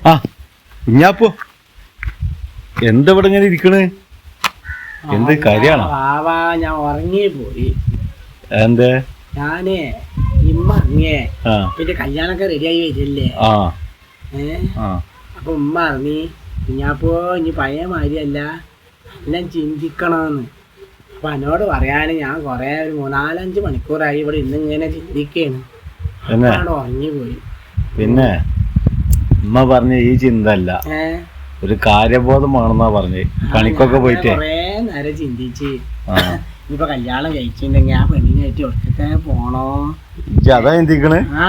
ആ. കുഞ്ഞാപ്പോ എന്താ ഇവിടെ ഇങ്ങനെ ഇരിക്കണ് എന്ത് കാര്യാണോ? വാവാ ഞാൻ ഉറങ്ങി പോയി എന്തേ? ഞാനേ ഇമ്മ ഇറങ്ങിയേ. ആ. പിന്നെ കല്യാണൊക്കെ റെഡിയായി വരില്ലേ? ആ. ഏ? ആ. അപ്പൊ ഉമ്മ ഇറങ്ങി കുഞ്ഞാപ്പോ ഇനി പഴയ മാതിരിയല്ല. എല്ലാം ചിന്തിക്കണമെന്ന് അപ്പൊ എന്നോട് പറയാന് ഞാൻ കൊറേ ഒരു മൂന്നാലഞ്ച് മണിക്കൂറായി ഇവിടെ ഇന്ന് ഇങ്ങനെ ചിന്തിക്കാണ്. പിന്നെ? അവിടെ ഉറങ്ങി പോയി പിന്നെ? ഉമ്മ പറഞ്ഞ ഈ ചിന്ത അല്ല ഒരു കാര്യബോധമാണെന്നാ പറഞ്ഞേ. കണിക്കൊക്കെ പണിക്കൊക്കെ പോയിട്ടേ. കൊറേ നേരം ചിന്തിച്ച്. ഇപ്പൊ ഇനിയിപ്പൊ കല്യാണം കഴിച്ചിട്ടുണ്ടെങ്കിൽ ആ പെണ്ണിനായിട്ട് ഒറ്റത്തെ പോണോ? ഇജ്ജ് അതാ ചിന്തിക്കണ്. ആ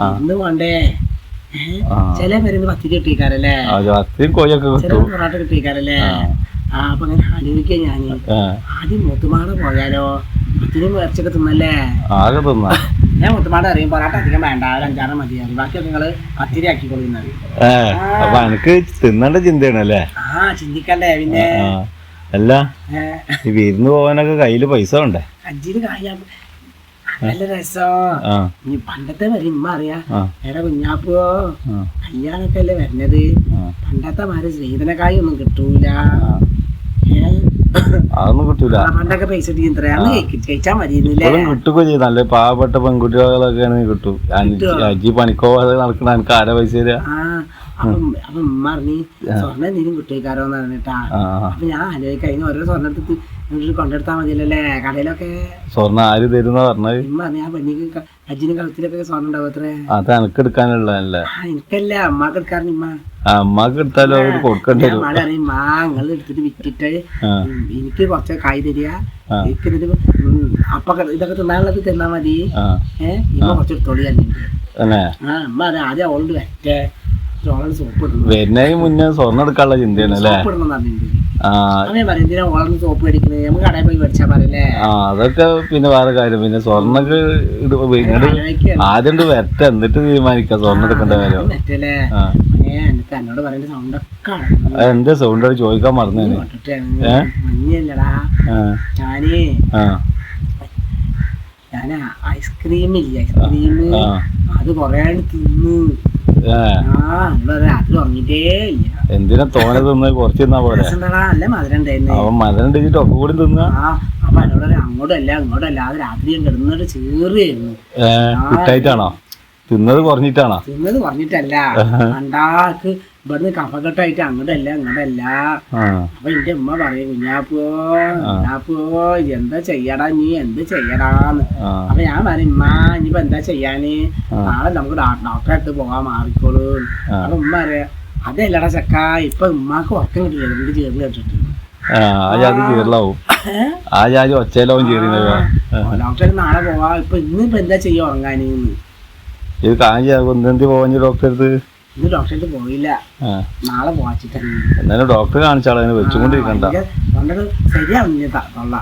ആ. ഇന്ന് വേണ്ടേ? ഏ? ആ. ചില പേരുന്ന് പത്തിരി കിട്ടിക്കാരല്ലേ ആ രാത്രി കോയൊക്കെ ചില കിട്ടും. പൊറാട്ട കിട്ടിക്കാരല്ലേ ആ. ആ അപ്പൊ അങ്ങനെ ആലോചിക്കാം ഞാൻ. ആ, ആദ്യം മുത്തുമാട് പോയാലോ? പത്തിരി വേർച്ചൊക്കെ തിന്നല്ലേ? ആകെ തിന്നാ. ഞാൻ മുത്തുമാട് അറിയും പൊറാട്ട അധികം വേണ്ട ഒരു അഞ്ചാറ് മതി. അറിയും ബാക്കിയൊക്കെ നിങ്ങൾ പത്തിരി ആക്കിക്കൊള്ളുന്നത് അപ്പൊ എനിക്ക് തിന്നേണ്ട ചിന്തയാണ് അല്ലേ ആ ചിന്തിക്കണ്ടേ പിന്നെ. അല്ല ഈ വിരുന്ന് പോകാനൊക്കെ കയ്യിൽ പൈസ ഉണ്ടേ അഞ്ചിന് കായ. നല്ല രസോ. നീ പണ്ടത്തെ വരെ ഇമ്മ അറിയാ? എടാ കുഞ്ഞാപ്പോ കല്യാണൊക്കെ അല്ലേ വരുന്നത് ആ. പണ്ടത്തെ മാര് ഒന്നും കിട്ടൂല? അതൊന്നും കിട്ടൂല. പണ്ടൊക്കെ പൈസ മതിയെന്നില്ലേ കിട്ടുക ചെയ്യും. നല്ല പാവപ്പെട്ട പെൺകുട്ടികളൊക്കെ ആണെങ്കിൽ കിട്ടും. അജി പണിക്കോവാതെ നടക്കണ എനിക്ക് ആരെ പൈസ തരാ? ആ അപ്പം അപ്പം ഉമ്മ പറഞ്ഞ് സ്വർണം എന്തെങ്കിലും പറഞ്ഞിട്ടാ. അപ്പൊ ഞാൻ ഓരോ സ്വർണം എടുത്ത് ഇങ്ങോട്ട് കൊണ്ടെടുത്താൽ മതിയല്ലേ കടയിലൊക്കെ സ്വർണം ആര് തരുന്ന പറഞ്ഞത്? ഉമ്മ പറഞ്ഞ ആ പെണ്ണിക്ക് ക- അജിനും കളത്തിലൊക്കെ സ്വർണം ഉണ്ടാവും അത്രേ. അത് എനിക്ക് എടുക്കാനുള്ളതല്ലേ? എനിക്കല്ല അമ്മയ്ക്ക് എടുക്കാറുണ്ട് ഉമ്മ. അമ്മയ്ക്ക് എടുത്താലും അവർ കൊടുക്കേണ്ടി ഞാൻ വരും. മഴ അറിയും മാ നിങ്ങൾ എടുത്തിട്ട് വിറ്റിട്ട് എനിക്ക് കുറച്ച് കായ് തരിക. ആ. എനിക്ക് എന്നിട്ട് അപ്പൊ ഇതൊക്കെ തിന്നാനുള്ളത് തിന്നാ മതി. ഏഹ് കുറച്ച് എടുത്തോളി അല്ലെങ്കിൽ തന്നെ ആ അമ്മ അത് ആദ്യം അവളോട് വറ്റേ ഓളോട് സോപ്പ് ഇടുന്നു വരുന്നതിന് മുന്നേ സ്വർണം എടുക്കാനുള്ള ചിന്തയാണ് അല്ലേ ആ. സോപ്പ് മേടിക്കുന്നത് നമുക്ക് കടയിൽ പോയി മേടിച്ചാൽ പറയല്ലേ ആ അതൊക്കെ പിന്നെ വേറെ കാര്യം. പിന്നെ സ്വർണൊക്കെ ഇങ്ങോട്ട് ആദ്യം ഇങ്ങട് വരട്ടെ എന്നിട്ട് തീരുമാനിക്കാം സ്വർണ എടുക്കേണ്ട കാര്യം. എന്റെ സൗണ്ട്? ചോദിക്കാൻ മറന്നേ ഞാൻ. ഐസ്ക്രീം ഇല്ല ഐസ്ക്രീം അത് കൊറേ തിന്നു. എന്തിനാ തോനെ തിന്ന്? കൊറച്ചു തിന്നാ പോലെ മധുരം ഇടിച്ചിട്ട് ഒക്കെ കൂടി തിന്നാ. അപ്പൊ എന്നോട് പറയാം, അങ്ങോട്ടല്ല ഇങ്ങോട്ടല്ല. അത് രാത്രി ഞാൻ കിടന്നിട്ട് ചീറിയായിരുന്നു ഏ തിന്നത് കുറഞ്ഞിട്ടാണോ? തിന്നത് കുറഞ്ഞിട്ടല്ല. കണ്ടാക്ക് ഇവിടുന്ന് കഫക്കെട്ടായിട്ട് അങ്ങോട്ടല്ല ഇങ്ങോട്ടല്ല. അപ്പൊ എന്റെ ഉമ്മ പറയും കുഞ്ഞാപ്പോ കുഞ്ഞാപ്പോ എന്താ ചെയ്യടാ നീ? എന്ത് ചെയ്യടാന്ന്? അപ്പൊ ഞാൻ പറയും ഉമ്മ ഇനിയിപ്പോ എന്താ ചെയ്യാന്? നാളെ നമുക്ക് ഡോക്ടറെ അടുത്ത് പോകാൻ മാറിക്കോളൂ. അപ്പൊ ഉമ്മ പറയാ അതല്ലടാ ചക്ക ഇപ്പൊ ഉമ്മാക്ക് ഉറക്കം കിട്ടില്ല എന്ത് ചേർന്ന് കേട്ടിട്ട്. ആ ജാതി ചീറലാവും ആ. ജാതി ഒച്ചയിലാവും ചീറിയത് ഡോക്ടർ നാളെ പോവാ. ഇപ്പൊ ഇന്ന് ഇപ്പൊ എന്താ ചെയ്യാ ഉറങ്ങാന് ഇത് കാഞ്ചി എന്തി പോവാഞ്ഞ ഇന്ന് ഡോക്ടറെ പോയില്ല. നാളെ പോവാച്ചിട്ടാണ് എന്നാലും ഡോക്ടറെ കാണിച്ചാളെ അതിന് വെച്ചുകൊണ്ടിരിക്കണ്ട. തൊള്ള.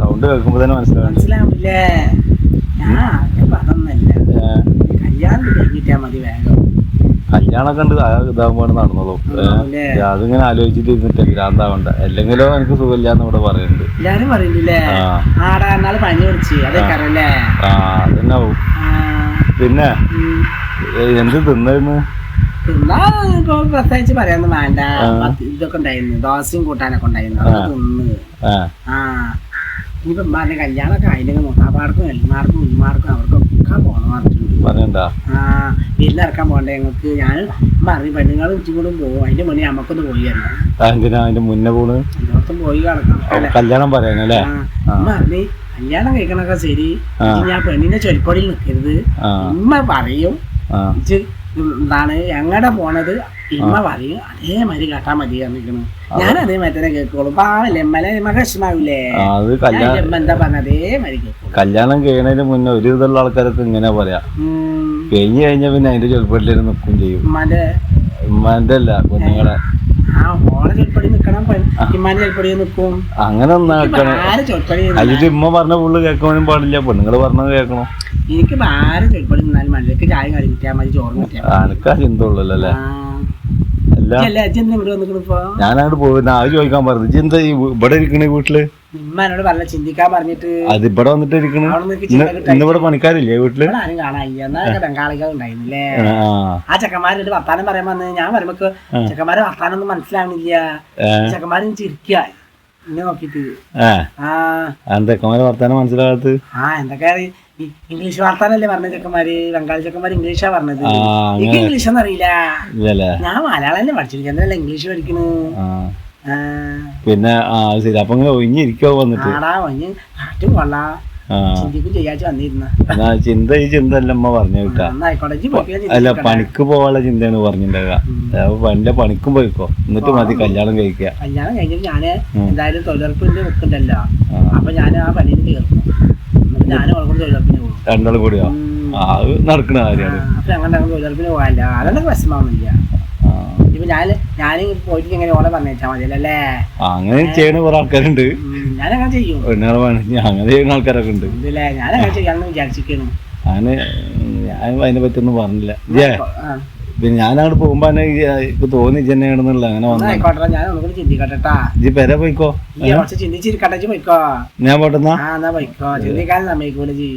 സൗണ്ട് കേൾക്കുമ്പോ തന്നെ മനസ്സിലാവും. മനസ്സിലാവില്ലേ? ഞാൻ പറഞ്ഞല്ല കല്യാണം കഴിഞ്ഞിട്ടാ മതി വേഗം. കല്യാണമൊക്കെ ഉണ്ട് ആ ഇതാകുമ്പോ നടന്നോളൂ? അതിങ്ങനെ ആലോചിച്ചിട്ട് ഇരുന്നിട്ട് ഭ്രാന്താവണ്ട. അല്ലെങ്കിലോ എനിക്ക് സുഖമില്ലാന്ന് ഇവിടെ പറയുന്നുണ്ട്. ആ. അതന്നെ പിന്നെ? എന്ത് തിന്നായിരുന്നു? പ്രത്യേകിച്ച് പറയാനൊന്നും വേണ്ട. ഇതൊക്കെ ഉണ്ടായിരുന്നു. ദോശയും കൂട്ടാനൊക്കെ ഉണ്ടായിരുന്നു. തിന്ന്. ആ. ആ ഇനിയിപ്പം പറഞ്ഞ കല്യാണമൊക്കെ ആയില്ലെങ്കിൽ മുത്താപ്പാർക്കും എൽമാർക്കും ഉമ്മാർക്കും അവർക്കൊക്കെ പോകണം പറഞ്ഞിട്ടുണ്ട്. ആ വിരുന്നിറക്കാൻ പോകണ്ടേ? ഞങ്ങൾക്ക് ഞാൻ പറഞ്ഞു പെണ്ണുങ്ങളും ഉച്ചക്കൂടും കൂടെ പോകും അതിന്റെ മുന്നേ നമുക്കൊന്ന് പോയി അതിന്റെ മുന്നേ പോണ്? എല്ലായിടത്തും പോയി കിടക്കണം കല്യാണം പറയാനല്ലേ പറഞ്ഞ് കല്യാണം കഴിക്കണൊക്കെ ശരി. ഞാൻ പെണ്ണിന്റെ ചൊരിപ്പൊടിയിൽ നിൽക്കരുത് ഉമ്മ പറയും. എന്താണ് എങ്ങടെ പോണത് ഇമ്മ പറയും അതേമാതിരി കേട്ടാ മതി നിൽക്കണം ഞാൻ അതേമാതിരി തന്നെ കേൾക്കുള്ളൂ. പാവല്ലേ മല മക വിഷമാവില്ലേ ആ, അത് ഞാൻ കല്യാണം എന്റെ ഉമ്മ എന്താ പറഞ്ഞ അതേമാതിരി കല്യാണം കഴിയണതിന് മുന്നേ ഒരു വിധമുള്ള ആൾക്കാരൊക്കെ ഇങ്ങനെ പറയാ. കഴിഞ്ഞു കഴിഞ്ഞ് കഴിഞ്ഞാൽ പിന്നെ അതിന്റെ ചെറുപ്പത്തിലേക്ക് നിൽക്കും ചെയ്യും. ഉമ്മാന്റെ ഉമ്മാന്റെ അല്ല കുഞ്ഞുങ്ങളെ അങ്ങനെ അതിന്റെ ഉമ്മ പറഞ്ഞ ഫുള്ള് കേൾക്കാനും പാടില്ല. പെണ്ണുങ്ങൾ പറഞ്ഞത് കേൾക്കണം? എനിക്ക് ആര് ചൊൽപ്പടി നിന്നാലും മനുഷ്യർക്ക് ചായ കിട്ടിയാൽ മതി ചോറ് കിട്ടിയാൽ എന്തോ ഉള്ളല്ലേ അല്ലേ ആ, ഇപ്പൊ. ഞാനങ്ങോട്ട് പോയി അത് ചോദിക്കാൻ പറഞ്ഞു ഇജ്ജ് എന്താ ഈ ഇവിടെ ഇരിക്കണ വീട്ടിൽ? പറഞ്ഞ ചിന്തിക്കാൻ പറഞ്ഞിട്ട്. അത് ഇവിടെ വന്നിട്ട് ഇരിക്കണ? അവിടെ നിനക്ക് ഇന്ന് ചിന്ത ഇന്ന് ഇവിടെ പണിക്കാരില്ലേ വീട്ടിൽ എന്നാ ഉണ്ടായിരുന്നില്ലേ? ആ ആ. ചെക്കന്മാരുടെ വർത്താനം പറയാൻ വന്ന് ഞാൻ പറയുമ്പോ ചെക്കന്മാരെ വർത്താനം ഒന്നും മനസ്സിലാവണില്ല ചെക്കന്മാരും ചിരിക്കുക ഇന്നെ നോക്കിട്ട് ആ. എന്തൊക്കെ? വർത്താനം മനസ്സിലാകാത്ത ആ എന്തൊക്കെ ഇംഗ്ലീഷ് വാർത്താനല്ലേ പറഞ്ഞ ചെക്കന്മാര്? ബംഗാളി ചെക്കന്മാര് ഇംഗ്ലീഷാ പറഞ്ഞത്. എനിക്ക് ഇംഗ്ലീഷ് ഒന്നും അറിയില്ല ഞാൻ മലയാളം തന്നെ പഠിച്ചിരിക്കുന്നല്ലേ ഇംഗ്ലീഷ് പഠിക്കണു. പിന്നെ ശരി. അപ്പൊ ഒഴിഞ്ഞിരിക്കോ വന്നിട്ട്. ആടാ കാറ്റും കൊള്ളാ. ചിന്ത ഈ ചിന്ത പറഞ്ഞു കേട്ടാ അല്ല പണിക്ക് പോവാനുള്ള ചിന്തയാണ് പറഞ്ഞിട്ടുണ്ടാവുക അപ്പൊ എന്റെ പണിക്കും പോയിക്കോ. എന്നിട്ട് മതി കല്യാണം കഴിക്കുക കല്യാണം കഴിഞ്ഞിട്ട് ഞാൻ എന്തായാലും തൊഴിലുറപ്പിന്റെ നിൽക്കണ്ടല്ലോ ആ. അപ്പൊ ഞാൻ ആ പണിയിൽ കേൾക്കും രണ്ടാളും കൂടിയോ? അത് നടക്കണ കാര്യമാണ് അങ്ങനെ ചെയ്യണ കുറെ ആൾക്കാരുണ്ട്. അങ്ങനെ ചെയ്യുന്ന ആൾക്കാരൊക്കെ ഉണ്ട്. അങ്ങനെ ഞാൻ അതിനെ പറ്റി ഒന്നും പറഞ്ഞില്ല പിന്നെ ഞാൻ അങ്ങോട്ട് പോകുമ്പോ തന്നെ ഇപ്പൊ തോന്നി ചെന്നൈയാണെന്നുള്ള അങ്ങനെ വന്ന ഞാൻ ഒന്നുകൂടി ചിന്തിക്കട്ടെട്ടാ. ഇജ്ജ് പെര പോയിക്കോ? കുറച്ച് ചിന്തിച്ചിരിക്കട്ടെ പോയിക്കോ. ഞാൻ പോട്ടെന്നാ? ആ എന്നാ പോയിക്കോ. ചിന്തിക്കാൻ സമ്മതിക്കൂല ജി